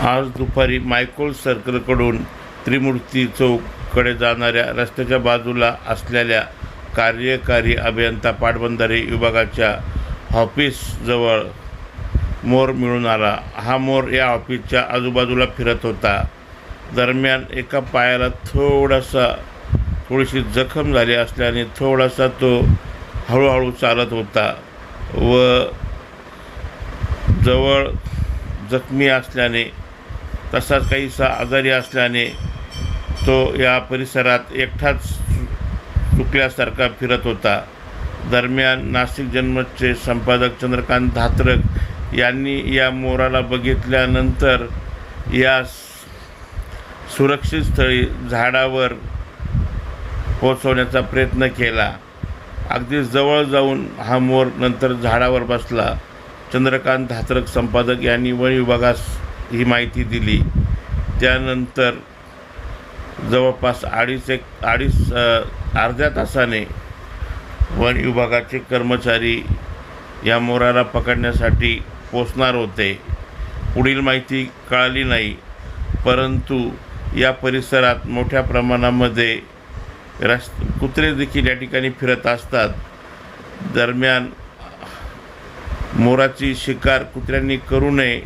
आज दुपारी मायकोल सर्कलकडून त्रिमूर्ती चौककडे जाणाऱ्या रस्त्याच्या बाजूला असलेल्या कार्यकारी अभियंता पाटबंधारे विभागाच्या ऑफिसजवळ मोर मिळून आला. हा मोर या ऑफिसच्या आजूबाजूला फिरत होता. दरम्यान एका पायाला थोडासा थोडीशी जखम झाली असल्याने थोडासा तो हळूहळू चालत होता व जवळ जखमी असल्याने तसाच काहीसा आजारी असल्याने तो या परिसरात एकटाच चुकल्यासारखा फिरत होता. दरम्यान नाशिक जन्मचे संपादक चंद्रकांत धात्रक यांनी या मोराला बघितल्यानंतर या सुरक्षित स्थळी झाडावर पोचवण्याचा प्रयत्न केला. अगदी जवळ जाऊन हा मोर नंतर झाडावर बसला. चंद्रकांत धात्रक संपादक यांनी वन विभागास ही माहिती दिली. त्यानंतर जवळपास अडीच एक अडीच अर्ध्या तासाने वन विभागाचे कर्मचारी या मोराला पकडण्यासाठी पोचणार होते. पुढील माहिती कळाली नाही परंतु या परिसरात मोठ्या प्रमाणामध्ये रस कुत्रे देखील या ठिकाणी फिरत असतात. दरम्यान मोराची शिकार कुत्र्यांनी करू नये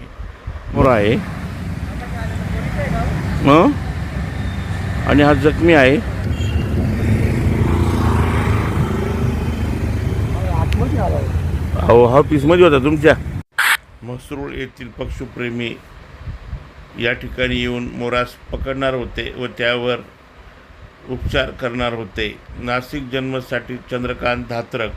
मोर आहे हं? आणि हा जखमी आहे. अहो हा पीसमध्ये होता तुमच्या. म्हसरूळ येथील पक्षप्रेमी या ठिकाणी येऊन मोरास पकडणार होते व त्यावर उपचार करणार होते. नाशिक जन्मसाठी चंद्रकांत धात्रक.